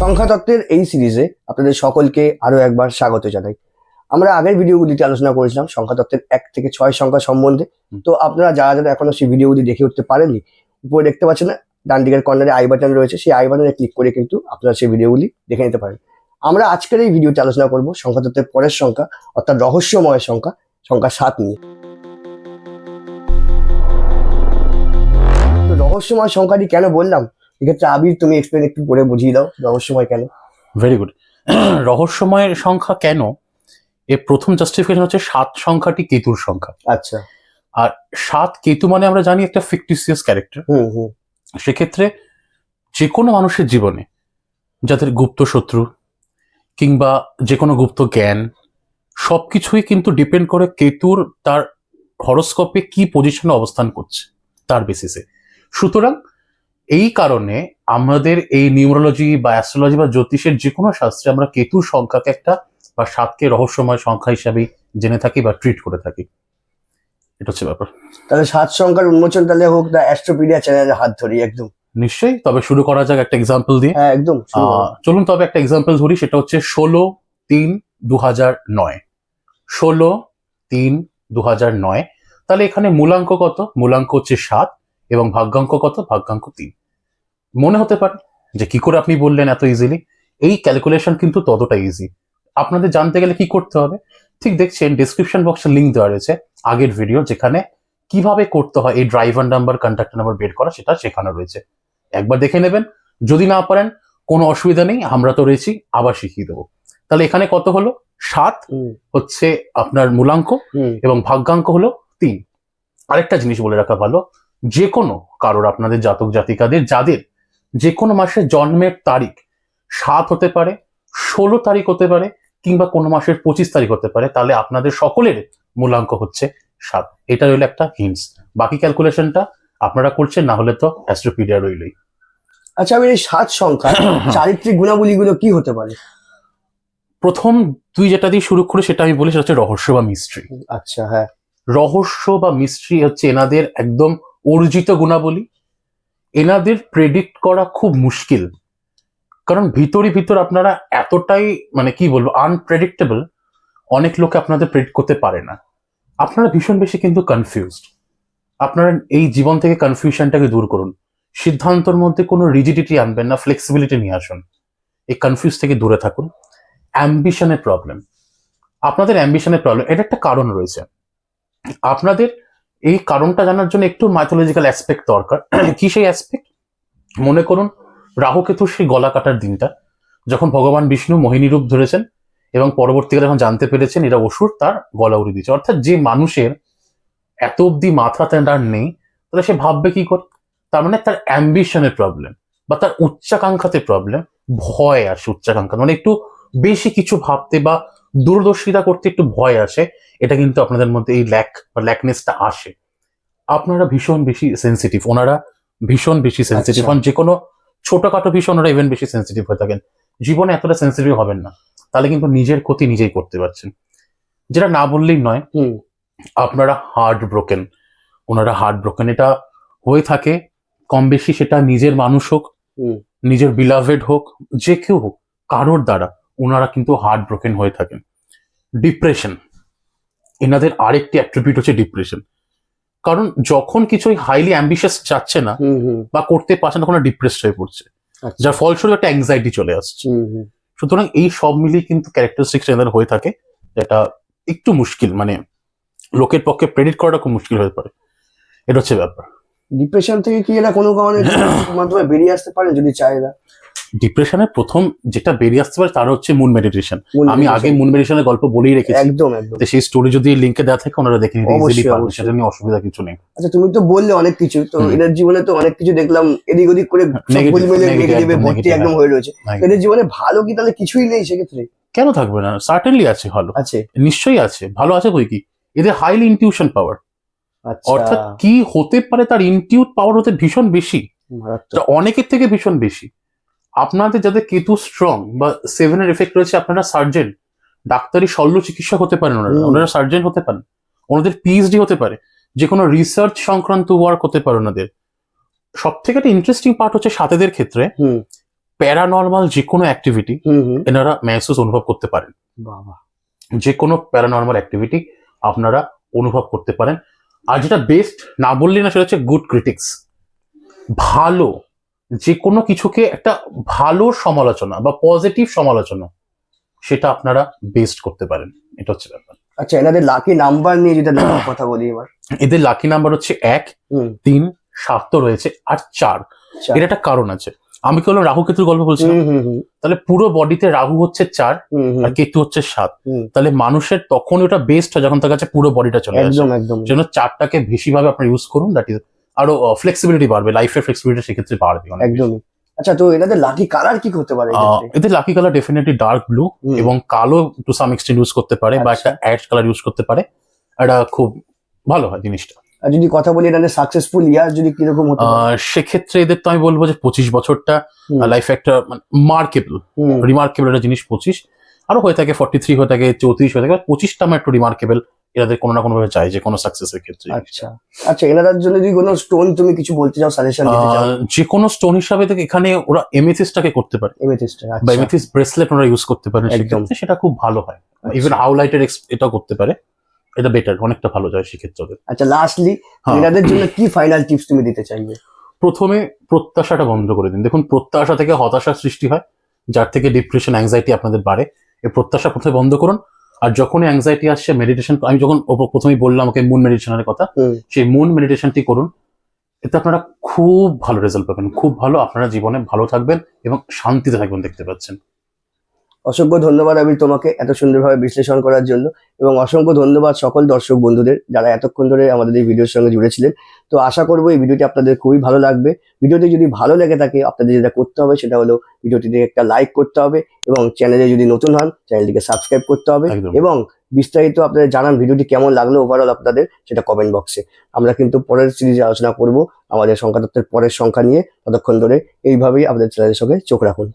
সংখ্যাতত্ত্বের এই সিরিজে আপনাদের সকলকে আরও একবার স্বাগত জানাই। আমরা আগের ভিডিওগুলিতে আলোচনা করেছিলাম সংখ্যাতত্ত্বের এক থেকে ছয় সংখ্যা সম্বন্ধে। তো আপনারা যারা যারা এখনও সেই ভিডিওগুলি দেখে উঠতে পারেননি উপরে দেখতে পাচ্ছেন না ডান দিকের কর্নারে আই বাটন রয়েছে। সেই আই বাটনে ক্লিক করে কিন্তু আপনারা সেই ভিডিওগুলি দেখে নিতে পারেন। আমরা আজকের এই ভিডিওতে আলোচনা করব সংখ্যাতত্ত্বের পরের সংখ্যা অর্থাৎ রহস্যময় সংখ্যা সংখ্যা সাত নিয়ে। তো রহস্যময় সংখ্যাটি কেন বললাম? এক্ষেত্রে আবির তুমি এক্সপ্লেন একটু পরে বুঝিয়ে দাও রহস্যময় কেন? ভেরি গুড রহস্যময়ের সংখ্যা কেন? এর প্রথম জাস্টিফিকেশন হচ্ছে সাত সংখ্যাটি কেতুর সংখ্যা। আচ্ছা। আর সাত কেতু মানে আমরা জানি একটা ফিকটিসিয়াস ক্যারেক্টার হুম হুম। সেক্ষেত্রে যে কোনো মানুষের জীবনে যাদের গুপ্ত শত্রু কিংবা যে কোনো গুপ্ত জ্ঞান সবকিছুই কিন্তু ডিপেন্ড করে কেতুর তার হরস্কোপে কি পজিশনে অবস্থান করছে তার বেসিসে সুতরাং এই কারণে আমাদের এই নিউরোলজি বা অ্যাস্ট্রোলজি বা জ্যোতিষের যে কোনো শাস্ত্রে আমরা কেতুর সংখ্যাকে একটা বা সাতকে রহস্যময় সংখ্যা হিসাবে জেনে থাকি বা ট্রিট করে থাকি। এটা হচ্ছে ব্যাপার। তাহলে সাত সংখ্যার উন্মোচন তাহলে হোক না অ্যাস্ট্রোপিডিয়া চ্যানেলের হাত ধরি একদম। নিশ্চয়ই তবে শুরু করা যাক একটা এক্সাম্পল দিয়ে। হ্যাঁ একদম চলুন তবে একটা এক্সাম্পল ধরি সেটা হচ্ছে ষোলো তিন দু হাজার নয়। ষোলো তিন দু হাজার নয় তাহলে এখানে মূলাঙ্ক কত? মূলাঙ্ক হচ্ছে সাত এবং ভাগ্যাঙ্ক কত? ভাগ্যাঙ্ক তিন। মনে হতে পারে যে কি করে আপনি বললেন এত ইজিলি এই ক্যালকুলেশন কিন্তু ততটা ইজি আপনাদের জানতে গেলে কি করতে হবে? ঠিক দেখছেন ডিসক্রিপশন বক্সে লিঙ্ক দেওয়া রয়েছে আগের ভিডিও যেখানে কীভাবে করতে হয় এই ড্রাইভার নাম্বার কন্ট্যাক্ট নাম্বার বের করা সেটা শেখানো রয়েছে। একবার দেখে নেবেন। যদি না পারেন কোনো অসুবিধা নেই আমরা তো রয়েছি আবার শিখিয়ে দেবো। তাহলে এখানে কত হলো? সাত হচ্ছে আপনার মূলাঙ্ক এবং ভাগ্যাঙ্ক হলো তিন। আরেকটা জিনিস বলে রাখা ভালো যে কোনো কারোর আপনাদের জাতক জাতিকাদের যাদের যে কোনো মাসের জন্মের তারিখ সাত হতে পারে ষোলো তারিখ হতে পারে কিংবা কোনো মাসের পঁচিশ তারিখ হতে পারে তাহলে আপনাদের সকলের মূলাঙ্ক হচ্ছে সাত। এটা রইল একটা হিন্টস বাকি ক্যালকুলেশনটা আপনারা করছেন না হলে তো অ্যাস্ট্রোপিডিয়া রইলই। আচ্ছা আমি এই সাত সংখ্যা চারিত্রিক গুণাবলীগুলো কি হতে পারে? প্রথম তুই যেটা দিয়ে শুরু করে সেটা আমি বলি সেটা হচ্ছে রহস্য বা মিস্ট্রি। আচ্ছা হ্যাঁ। রহস্য বা মিস্ট্রি হচ্ছে এনাদের একদম অর্জিত গুণাবলী এনাদের প্রেডিক্ট করা খুব মুশকিল। কারণ ভিতরই ভিতর আপনারা এতটাই মানে কি বলব আনপ্রেডিক্টেবল অনেক লোকে আপনাদের প্রেডিক্ট করতে পারে না। আপনারা ভীষণ বেশি কিন্তু কনফিউজড আপনারা এই জীবন থেকে কনফিউশনটাকে দূর করুন। সিদ্ধান্তর মধ্যে কোনো রিজিডিটি আনবেন না ফ্লেক্সিবিলিটি নিয়ে আসুন। এই কনফিউজ থেকে দূরে থাকুন। অ্যাম্বিশনের প্রবলেম আপনাদের অ্যাম্বিশনের প্রবলেম এটা একটা কারণ রয়েছে। আপনাদের এই কারণটা জানার জন্য একটু মাইথোলজিক্যাল অ্যাসপেক্ট দরকার। কি সেই অ্যাসপেক্ট মনে করুন, রাহু কেতুর সেই গলা কাটার দিনটা, যখন ভগবান বিষ্ণু মোহিনী রূপ ধরেছেন এবং পরবর্তীকালে যখন জানতে পেরেছেন এরা অসুর, তার গলা উড়ে দিয়েছে। অর্থাৎ যে মানুষের এত অব্দি মাথা তার নেই, তাহলে সে ভাববে কি করে? তার মানে তার অ্যাম্বিশনের প্রবলেম বা তার উচ্চাকাঙ্ক্ষাতে প্রবলেম ভয় আসে উচ্চাকাঙ্ক্ষা। মানে একটু বেশি কিছু ভাবতে বা দূরদর্শিতা করতে একটু ভয় আসে এটা কিন্তু আপনাদের মধ্যে এই ল্যাক বা ল্যাকনেসটা আসে। আপনারা ভীষণ বেশি সেন্সিটিভ ওনারা ভীষণ বেশি সেন্সিটিভ আচ্ছা। হন। যে কোনো ছোটখাটো বিষয় ওনারা ইভেন বেশি সেন্সিটিভ হয়ে থাকেন। জীবনে এতটা সেন্সিটিভ হবেন না। তাহলে কিন্তু নিজের ক্ষতি নিজেই করতে পারছেন। যেটা না বললেই নয় আপনারা হার্ট ব্রোকেন ওনারা হার্ট ব্রোকেন এটা হয়ে থাকে কম বেশি সেটা নিজের মানুষ হোক নিজের বিলাভেড হোক যে কেউ হোক কারোর দ্বারা। ওনারা কিন্তু হার্ট ব্রোকেন হয়ে থাকেন। ডিপ্রেশন এনাদের আরেকটি অ্যাট্রিবিউট হচ্ছে ডিপ্রেশন কারণ যখন কিছুই হাইলি অ্যাম্বিশিয়াস যাচ্ছে না বা করতে পারছে না তখন ডিপ্রেসড হয়ে পড়ছে। আচ্ছা। যার ফলস্বরূপ একটা অ্যাংজাইটি চলে আসছে। সুতরাং এই সব মিলিয়ে কিন্তু ক্যারেক্টারিস্টিক্স এদের হয়ে থাকে যেটা একটু মুশকিল মানে লোকের পক্ষে প্রেডিক্ট করাটা খুব মুশকিল হয়ে পড়ে। এটা হচ্ছে ব্যাপার। ডিপ্রেশন থেকে কি এরা কোনো কারণে মাধ্যমে বেরিয়ে আসতে পারে যদি চায় এরা? ডিপ্রেশনের প্রথম যেটা বেরিয়ে আসতে পারে তার হচ্ছে মুন মেডিটেশন আমি আগে মুন মেডিটেশনের গল্প বলেই রেখেছি। একদম একদম। সেই স্টোরি যদি লিঙ্কে দেওয়া থাকে ওনারা দেখে নিতে ইজিলি পারবেন। সেটা নিয়ে অসুবিধা কিছু নেই। আচ্ছা তুমি তো বললে অনেক কিছু। তো এদের জীবনে তো অনেক কিছু দেখলাম। এদিক ওদিক করে গুলমেলে negative, নেগেটিভে ভর্তি একদম হয়ে রয়েছে। এদের জীবনে ভালো কি তাহলে কিছুই নেই সেক্ষেত্রে? কেন থাকবে না? সার্টেনলি আছে ভালো। আছে। নিশ্চয়ই আছে। ভালো আছে বই কি? এদের হাইলি ইনটিউশন পাওয়ার আচ্ছা। অর্থাৎ কি হতে পারে তার ইনটিউট পাওয়ার হতে ভীষণ বেশি। অনেকের থেকে ভীষণ বেশি। আপনাদের যাদের কেতু স্ট্রং বা সেভেনের এফেক্ট রয়েছে আপনারা সার্জেন ডাক্তারি শল্য চিকিৎসক হতে পারেন ওনারা। ওনারা সার্জেন হতে পারেন। ওনাদের পিএইচডি হতে পারে। যে কোনো রিসার্চ সংক্রান্ত ওয়ার্ক হতে পারে ওনাদের। সব থেকে একটা ইন্টারেস্টিং পার্ট হচ্ছে সাথেদের ক্ষেত্রে প্যারানর্মাল যে কোনো অ্যাক্টিভিটি এনারা মেহসুস অনুভব করতে পারেন। বাবা। যে কোনো প্যারানর্মাল অ্যাক্টিভিটি আপনারা অনুভব করতে পারেন। আর যেটা বেস্ট না বললেই না সেটা হচ্ছে গুড ক্রিটিক্স ভালো যে কোনো কিছুকে একটা ভালো সমালোচনা বা পজিটিভ সমালোচনা সেটা আপনারা বেস্ট করতে পারেন। এটা হচ্ছে ব্যাপার। আচ্ছা এনাদের লাকি নাম্বার নিয়ে যেটা কথা বলি এবার। এদের লাকি নাম্বার হচ্ছে এক তিন সাত তো রয়েছে আর চার। এর একটা কারণ আছে। আমি কি বললাম রাহু কেতুর গল্প বলছিলাম। হুম তাহলে পুরো বডিতে রাহু হচ্ছে চার আর কেতু হচ্ছে সাত। তাহলে মানুষের তখন ওটা বেস্ট হয় যখন তার কাছে পুরো বডিটা চলে আসে। একদম। একদম জন্য চারটাকে বেশি ভাবে আপনার ইউজ করুন দ্যাট ইজ আরও ফ্লেক্সিবিলিটি বাড়বে লাইফের ফ্লেক্সিবিলিটি সেক্ষেত্রে বাড়বে। একদমই। আচ্ছা তো এনাদের লাকি কালার কি হতে পারে এদের lucky colour definitely dark blue এবং কালো টু সাম এক্সটেন্ট ইউজ করতে পারে বা। একটা অ্যাশ কালার ইউজ করতে পারে। এটা খুব ভালো হয় জিনিসটা। আর যদি কথা বলি এনাদের সাকসেসফুল ইয়ার যদি কীরকম হতে সেক্ষেত্রে এদের তো আমি বলব যে পঁচিশ বছরটা। লাইফে একটা মার্কেবল হুম, রিমার্কেবল একটা জিনিস পঁচিশ। আরও হয়ে থাকে ফর্টি থ্রি হয়ে থাকে চৌত্রিশ হয়ে থাকে পঁচিশটা আমার একটু রিমার্কেবল এদের কোনো না কোনো ভাবে চাই যে কোনো সাকসেসের ক্ষেত্রে আচ্ছা। আচ্ছা এনাদের জন্য যদি কোনো স্টোন তুমি কিছু বলতে চাও সাজেশন দিতে চাও? যে কোনো স্টোন হিসাবে থেকে এখানে ওরা এমএথিসটাকে করতে পারে। এমেথিস্ট বা আচ্ছা। এমএথিস ব্রেসলেট ওরা ইউজ করতে পারে। সেক্ষেত্রে সেটা খুব ভালো হয়। ইভেন হাউলাইটের এটাও করতে পারে। এটা বেটার অনেকটা ভালো যায় সেক্ষেত্রে ওদের। আচ্ছা লাস্টলি হ্যাঁ। এনাদের জন্য কি ফাইনাল টিপস তুমি দিতে চাইবে? প্রথমে প্রত্যাশাটা বন্ধ করে দিন। দেখুন প্রত্যাশা থেকে হতাশার সৃষ্টি হয় যার থেকে ডিপ্রেশন অ্যাংজাইটি আপনাদের বাড়ে। এই প্রত্যাশা প্রথমে বন্ধ করুন। আর যখনই অ্যাংজাইটি আসছে মেডিটেশন আমি যখন প্রথমেই বললাম ওকে মুন মেডিটেশনের কথা সেই মুন মেডিটেশনটি করুন এতে আপনারা খুব ভালো রেজাল্ট পাবেন। খুব ভালো আপনারা জীবনে ভালো থাকবেন এবং শান্তিতে থাকবেন দেখতে পাচ্ছেন। অসংখ্য ধন্যবাদ আমি তোমাকে এত সুন্দরভাবে বিশ্লেষণ করার জন্য এবং অসংখ্য ধন্যবাদ সকল দর্শক বন্ধুদের যারা এতক্ষণ ধরে আমাদের এই ভিডিওর সঙ্গে জুড়েছিলেন তো আশা করব এই ভিডিওটি আপনাদের খুবই ভালো লাগবে। ভিডিওটি যদি ভালো লেগে থাকে আপনাদের যেটা করতে হবে সেটা হলো ভিডিওটিতে একটা লাইক করতে হবে এবং চ্যানেলে যদি নতুন হন চ্যানেলটিকে সাবস্ক্রাইব করতে হবে এবং বিস্তারিত আপনাদের জানান ভিডিওটি কেমন লাগল ওভারঅল আপনাদের সেটা কমেন্ট বক্সে আমরা কিন্তু পরের সিরিজে আলোচনা করব। আমাদের সংখ্যা তত্ত্বের পরের সংখ্যা নিয়ে ততক্ষণ ধরে এইভাবেই আপনাদের চ্যানেলের সঙ্গে চোখ রাখুন।